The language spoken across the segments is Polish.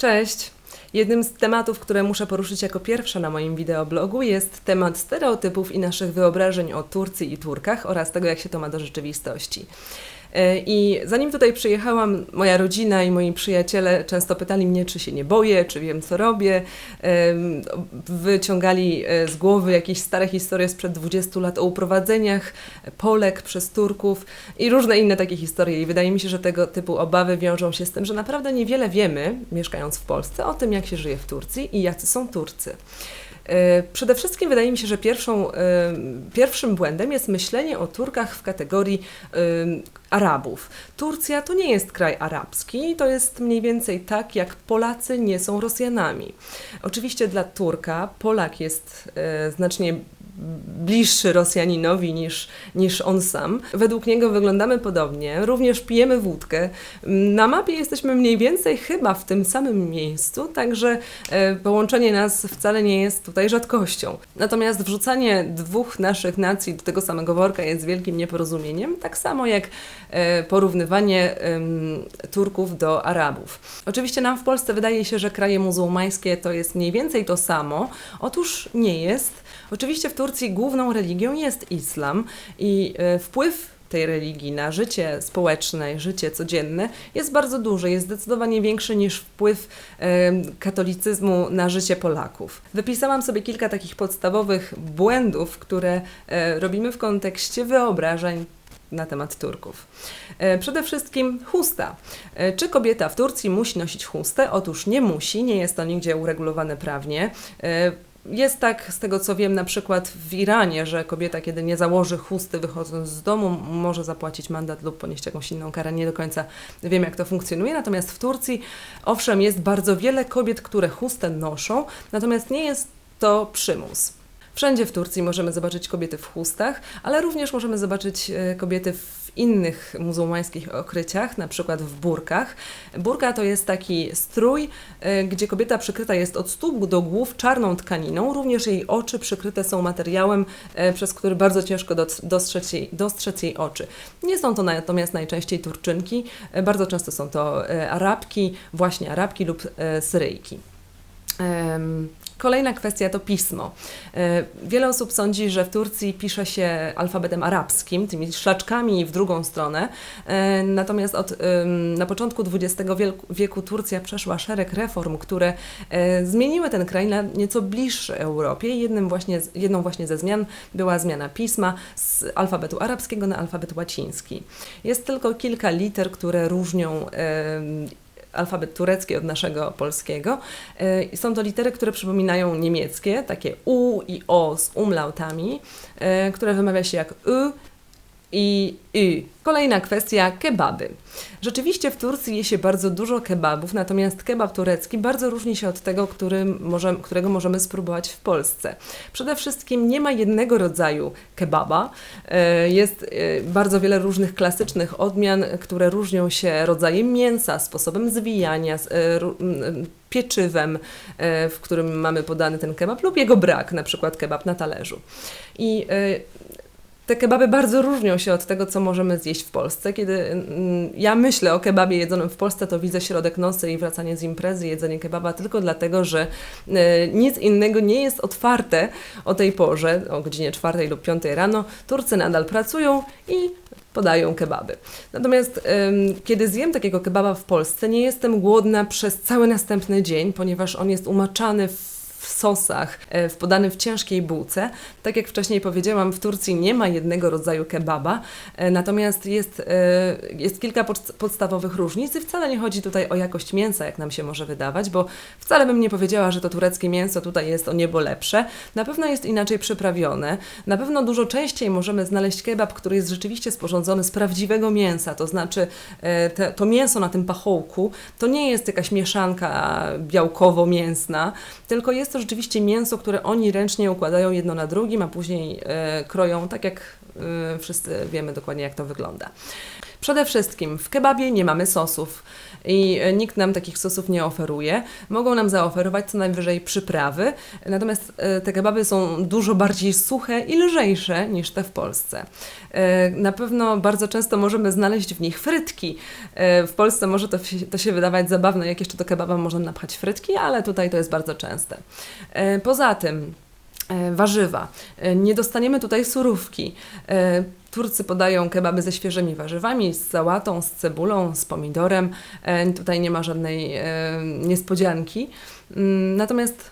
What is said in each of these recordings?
Cześć! Jednym z tematów, które muszę poruszyć jako pierwsza na moim wideoblogu jest temat stereotypów i naszych wyobrażeń o Turcji i Turkach oraz tego, jak się to ma do rzeczywistości. E, I zanim tutaj przyjechałam, moja rodzina i moi przyjaciele często pytali mnie, czy się nie boję, czy wiem, co robię. Wyciągali e, z głowy jakieś stare historie sprzed 20 lat o uprowadzeniach Polek przez Turków i różne inne takie historie. I wydaje mi się, że tego typu obawy wiążą się z tym, że naprawdę niewiele wiemy, mieszkając w Polsce, o tym, jak się żyje w Turcji i jacy są Turcy. E, Przede wszystkim wydaje mi się, że pierwszą, e, pierwszym błędem jest myślenie o Turkach w kategorii e, Arabów. Turcja to nie jest kraj arabski, to jest mniej więcej tak, jak Polacy nie są Rosjanami. Oczywiście dla Turka Polak jest znacznie bliższy Rosjaninowi niż, niż on sam. Według niego wyglądamy podobnie, również pijemy wódkę. Na mapie jesteśmy mniej więcej chyba w tym samym miejscu, także e, połączenie nas wcale nie jest tutaj rzadkością. Natomiast wrzucanie dwóch naszych nacji do tego samego worka jest wielkim nieporozumieniem, tak samo jak e, porównywanie Turków do Arabów. Oczywiście nam w Polsce wydaje się, że kraje muzułmańskie to jest mniej więcej to samo. Otóż nie jest. Oczywiście w Turcji główną religią jest islam i e, wpływ tej religii na życie społeczne, życie codzienne jest bardzo duży, jest zdecydowanie większy niż wpływ katolicyzmu na życie Polaków. Wypisałam sobie kilka takich podstawowych błędów, które e, robimy w kontekście wyobrażeń na temat Turków. E, Przede wszystkim chusta. Czy kobieta w Turcji musi nosić chustę? Otóż nie musi, nie jest to nigdzie uregulowane prawnie. Jest tak, z tego co wiem, na przykład w Iranie, że kobieta, kiedy nie założy chusty wychodząc z domu, może zapłacić mandat lub ponieść jakąś inną karę. Nie do końca wiem, jak to funkcjonuje. Natomiast w Turcji, owszem, jest bardzo wiele kobiet, które chustę noszą, natomiast nie jest to przymus. Wszędzie w Turcji możemy zobaczyć kobiety w chustach, ale również możemy zobaczyć e, kobiety w innych muzułmańskich okryciach, na przykład w burkach. Burka to jest taki strój, e, gdzie kobieta przykryta jest od stóp do głów czarną tkaniną. Również jej oczy przykryte są materiałem, e, przez który bardzo ciężko dostrzec jej, dostrzec jej oczy. Nie są to natomiast najczęściej Turczynki, bardzo często są to Arabki, właśnie Arabki lub Syryjki. Kolejna kwestia to pismo. E, Wiele osób sądzi, że w Turcji pisze się alfabetem arabskim, tymi szlaczkami w drugą stronę. E, Natomiast od, na początku XX wieku Turcja przeszła szereg reform, które e, zmieniły ten kraj na nieco bliższy Europie. Jednym właśnie, jedną właśnie ze zmian była zmiana pisma z alfabetu arabskiego na alfabet łaciński. Jest tylko kilka liter, które różnią alfabet turecki od naszego polskiego. I Są to litery, które przypominają niemieckie, takie U i O z umlautami, e, które wymawia się jak Y i Y. Kolejna kwestia kebaby. Rzeczywiście w Turcji je się bardzo dużo kebabów, natomiast kebab turecki bardzo różni się od tego, możemy, którego możemy spróbować w Polsce. Przede wszystkim nie ma jednego rodzaju kebaba. E, Jest e, bardzo wiele różnych klasycznych odmian, które różnią się rodzajem mięsa, sposobem zwijania, e, pieczywem, w którym mamy podany ten kebab lub jego brak, na przykład kebab na talerzu. I te kebaby bardzo różnią się od tego, co możemy zjeść w Polsce. Kiedy mm, ja myślę o kebabie jedzonym w Polsce, to widzę środek nocy i wracanie z imprezy, jedzenie kebaba tylko dlatego, że e, nic innego nie jest otwarte o tej porze, o godzinie 4 lub 5 rano. Turcy nadal pracują i podają kebaby. Natomiast kiedy zjem takiego kebaba w Polsce, nie jestem głodna przez cały następny dzień, ponieważ on jest umaczany w w sosach, e, w podanym w ciężkiej bułce. Tak jak wcześniej powiedziałam, w Turcji nie ma jednego rodzaju kebaba, e, natomiast jest, e, jest kilka podst- podstawowych różnic i wcale nie chodzi tutaj o jakość mięsa, jak nam się może wydawać, bo wcale bym nie powiedziała, że to tureckie mięso tutaj jest o niebo lepsze. Na pewno jest inaczej przyprawione. Na pewno dużo częściej możemy znaleźć kebab, który jest rzeczywiście sporządzony z prawdziwego mięsa, to znaczy te, to mięso na tym pachołku to nie jest jakaś mieszanka białkowo-mięsna, tylko jest to rzeczywiście mięso, które oni ręcznie układają jedno na drugim, a później e, kroją tak jak wszyscy wiemy dokładnie jak to wygląda. Przede wszystkim w kebabie nie mamy sosów i e, nikt nam takich sosów nie oferuje. Mogą nam zaoferować co najwyżej przyprawy, natomiast e, te kebaby są dużo bardziej suche i lżejsze niż te w Polsce. Na pewno bardzo często możemy znaleźć w nich frytki. W Polsce może to, to się wydawać zabawne, jak jeszcze do kebaba można napchać frytki, ale tutaj to jest bardzo częste. Poza tym warzywa. E, Nie dostaniemy tutaj surówki. E, Turcy podają kebaby ze świeżymi warzywami, z sałatą, z cebulą, z pomidorem. E, Tutaj nie ma żadnej e, niespodzianki. Mm, Natomiast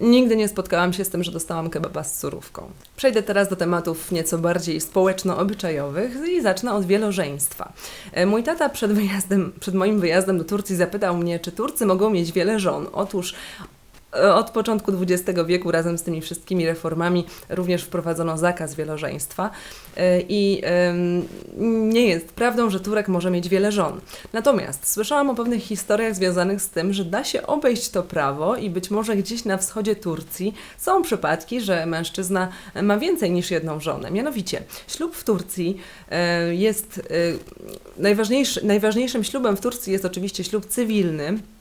nigdy nie spotkałam się z tym, że dostałam kebaba z surówką. Przejdę teraz do tematów nieco bardziej społeczno-obyczajowych i zacznę od wielożeństwa. E, Mój tata przed, wyjazdem, przed moim wyjazdem do Turcji zapytał mnie, czy Turcy mogą mieć wiele żon. Otóż e, od początku XX wieku razem z tymi wszystkimi reformami również wprowadzono zakaz wielożeństwa E, i nie jest prawdą, że Turek może mieć wiele żon. Natomiast słyszałam o pewnych historiach związanych z tym, że da się obejść to prawo i być może gdzieś na wschodzie Turcji są przypadki, że mężczyzna ma więcej niż jedną żonę. Mianowicie ślub w Turcji e, jest e, najważniejszy, najważniejszym ślubem w Turcji jest oczywiście ślub cywilny e,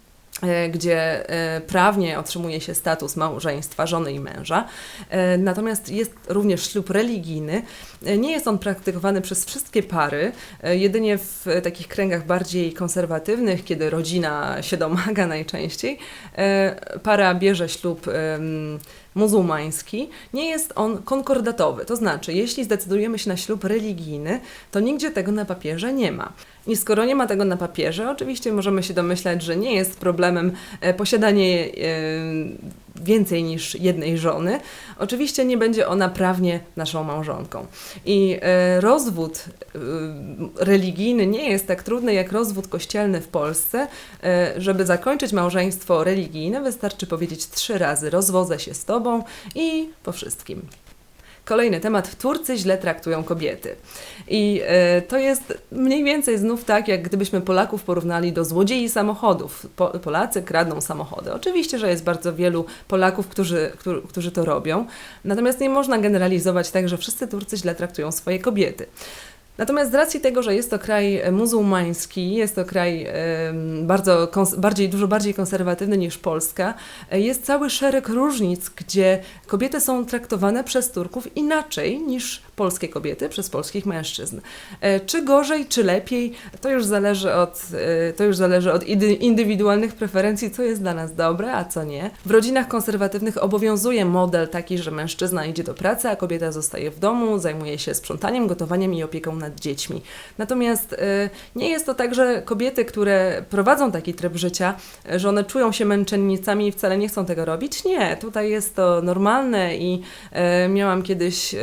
gdzie e, prawnie otrzymuje się status małżeństwa żony i męża. E, Natomiast jest również ślub religijny. E, Nie jest on praktykowany przez wszystkie pary, e, jedynie w e, takich kręgach bardziej konserwatywnych, kiedy rodzina się domaga najczęściej. e, Para bierze ślub muzułmański. Nie jest on konkordatowy, to znaczy, jeśli zdecydujemy się na ślub religijny, to nigdzie tego na papierze nie ma. I skoro nie ma tego na papierze, oczywiście możemy się domyślać, że nie jest problemem e, posiadanie e, więcej niż jednej żony. Oczywiście nie będzie ona prawnie naszą małżonką. I e, rozwód e, religijny nie jest tak trudny jak rozwód kościelny w Polsce. E, żeby zakończyć małżeństwo religijne, wystarczy powiedzieć trzy razy: rozwodzę się z tobą i po wszystkim. Kolejny temat. Turcy źle traktują kobiety. I e, to jest mniej więcej znów tak, jak gdybyśmy Polaków porównali do złodziei samochodów. Po, Polacy kradną samochody. Oczywiście, że jest bardzo wielu Polaków, którzy, którzy, którzy to robią. Natomiast nie można generalizować tak, że wszyscy Turcy źle traktują swoje kobiety. Natomiast z racji tego, że jest to kraj e, muzułmański, jest to kraj bardzo, bardziej, dużo bardziej konserwatywny niż Polska, e, jest cały szereg różnic, gdzie kobiety są traktowane przez Turków inaczej niż polskie kobiety przez polskich mężczyzn. E, Czy gorzej, czy lepiej, to już zależy od, to już zależy od indywidualnych preferencji, co jest dla nas dobre, a co nie. W rodzinach konserwatywnych obowiązuje model taki, że mężczyzna idzie do pracy, a kobieta zostaje w domu, zajmuje się sprzątaniem, gotowaniem i opieką nad dziećmi. Natomiast e, nie jest to tak, że kobiety, które prowadzą taki tryb życia, e, że one czują się męczennicami i wcale nie chcą tego robić. Nie, tutaj jest to normalne i e, miałam kiedyś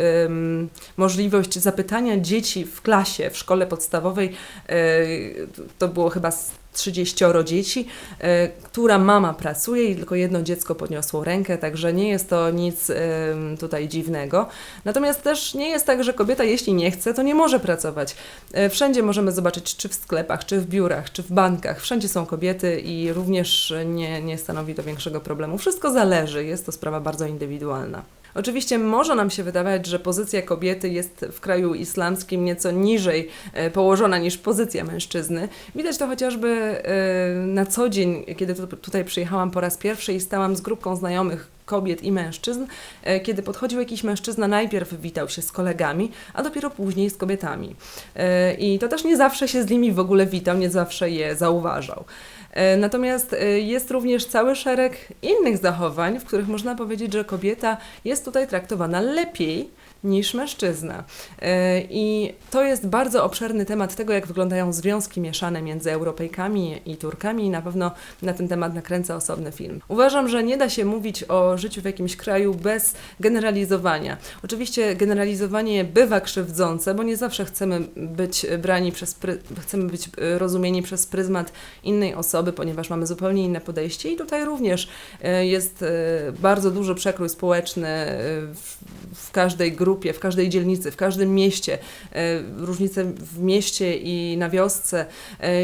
możliwość zapytania dzieci w klasie, w szkole podstawowej, to było chyba 30 dzieci, e, która mama pracuje i tylko jedno dziecko podniosło rękę, także nie jest to nic tutaj dziwnego. Natomiast też nie jest tak, że kobieta, jeśli nie chce, to nie może pracować. E, Wszędzie możemy zobaczyć, czy w sklepach, czy w biurach, czy w bankach, wszędzie są kobiety i również nie, nie stanowi to większego problemu. Wszystko zależy, jest to sprawa bardzo indywidualna. Oczywiście może nam się wydawać, że pozycja kobiety jest w kraju islamskim nieco niżej e, położona niż pozycja mężczyzny. Widać to chociażby e, na co dzień, kiedy tu, tutaj przyjechałam po raz pierwszy i stałam z grupką znajomych kobiet i mężczyzn, e, kiedy podchodził jakiś mężczyzna, najpierw witał się z kolegami, a dopiero później z kobietami. I to też nie zawsze się z nimi w ogóle witał, nie zawsze je zauważał. E, Natomiast e, jest również cały szereg innych zachowań, w których można powiedzieć, że kobieta jest tutaj traktowana lepiej niż mężczyzna. E, I to jest bardzo obszerny temat tego, jak wyglądają związki mieszane między Europejkami i Turkami i na pewno na ten temat nakręcę osobny film. Uważam, że nie da się mówić o życiu w jakimś kraju bez generalizowania. Oczywiście generalizowanie bywa krzywdzące, bo nie zawsze chcemy być brani przez, chcemy być rozumieni przez pryzmat innej osoby, ponieważ mamy zupełnie inne podejście i tutaj również e, jest e, bardzo duży przekrój społeczny e, w, w każdej grupie, w każdej dzielnicy, w każdym mieście. Różnice w mieście i na wiosce.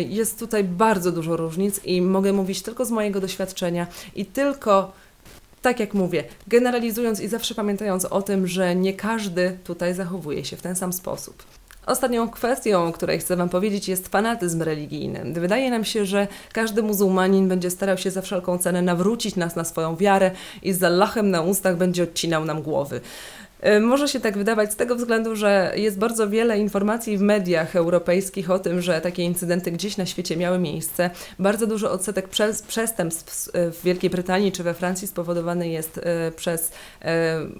Jest tutaj bardzo dużo różnic i mogę mówić tylko z mojego doświadczenia i tylko tak jak mówię, generalizując i zawsze pamiętając o tym, że nie każdy tutaj zachowuje się w ten sam sposób. Ostatnią kwestią, o której chcę Wam powiedzieć, jest fanatyzm religijny. Wydaje nam się, że każdy muzułmanin będzie starał się za wszelką cenę nawrócić nas na swoją wiarę i z Allahem na ustach będzie odcinał nam głowy. Y, Może się tak wydawać z tego względu, że jest bardzo wiele informacji w mediach europejskich o tym, że takie incydenty gdzieś na świecie miały miejsce. Bardzo duży odsetek przestępstw w- Wielkiej Brytanii czy we Francji spowodowany jest y, przez y,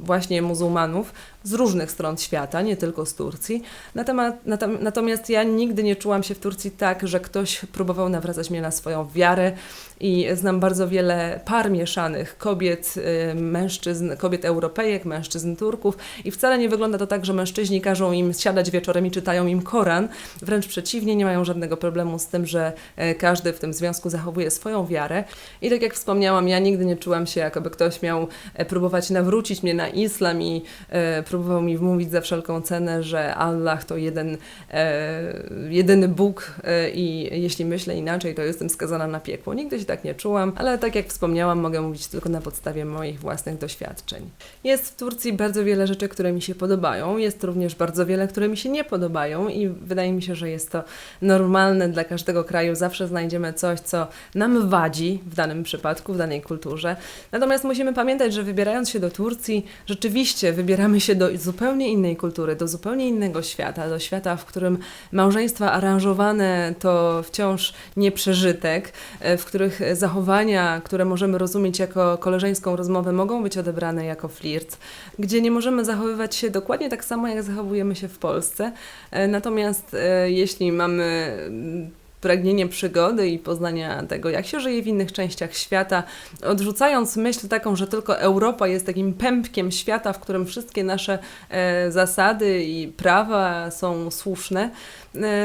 właśnie muzułmanów z różnych stron świata, nie tylko z Turcji. Natomiast, natom- natomiast ja nigdy nie czułam się w Turcji tak, że ktoś próbował nawracać mnie na swoją wiarę i znam bardzo wiele par mieszanych, kobiet, mężczyzn, kobiet Europejek, mężczyzn Turków i wcale nie wygląda to tak, że mężczyźni każą im siadać wieczorem i czytają im Koran. Wręcz przeciwnie, nie mają żadnego problemu z tym, że e, każdy w tym związku zachowuje swoją wiarę. I tak jak wspomniałam, ja nigdy nie czułam się, jakoby ktoś miał e, próbować nawrócić mnie na islam i e, próbował mi wmówić za wszelką cenę, że Allah to jeden, e, jedyny Bóg e, i jeśli myślę inaczej, to jestem skazana na piekło. Nigdy się tak nie czułam, ale tak jak wspomniałam, mogę mówić tylko na podstawie moich własnych doświadczeń. Jest w Turcji bardzo wiele rzeczy, które mi się podobają, jest również bardzo wiele, które mi się nie podobają i wydaje mi się, że jest to normalne dla każdego kraju. Zawsze znajdziemy coś, co nam wadzi w danym przypadku, w danej kulturze. Natomiast musimy pamiętać, że wybierając się do Turcji, rzeczywiście wybieramy się do zupełnie innej kultury, do zupełnie innego świata, do świata, w którym małżeństwa aranżowane to wciąż nie przeżytek, e, w których zachowania, które możemy rozumieć jako koleżeńską rozmowę, mogą być odebrane jako flirt, gdzie nie możemy zachowywać się dokładnie tak samo, jak zachowujemy się w Polsce. E, Natomiast e, jeśli mamy mm, pragnienie przygody i poznania tego, jak się żyje w innych częściach świata, odrzucając myśl taką, że tylko Europa jest takim pępkiem świata, w którym wszystkie nasze e, zasady i prawa są słuszne,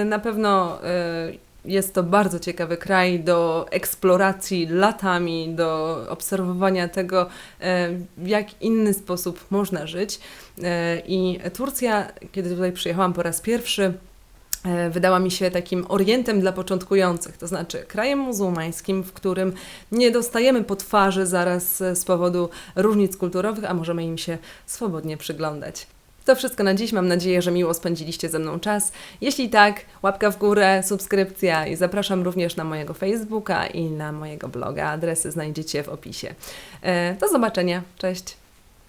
na pewno jest to bardzo ciekawy kraj do eksploracji latami, do obserwowania tego, e, w jak inny sposób można żyć. E, I Turcja, kiedy tutaj przyjechałam po raz pierwszy, e, wydała mi się takim orientem dla początkujących, to znaczy krajem muzułmańskim, w którym nie dostajemy po twarzy zaraz e, z powodu różnic kulturowych, a możemy im się swobodnie przyglądać. To wszystko na dziś. Mam nadzieję, że miło spędziliście ze mną czas. Jeśli tak, łapka w górę, subskrypcja i zapraszam również na mojego Facebooka i na mojego bloga. Adresy znajdziecie w opisie. E, Do zobaczenia. Cześć.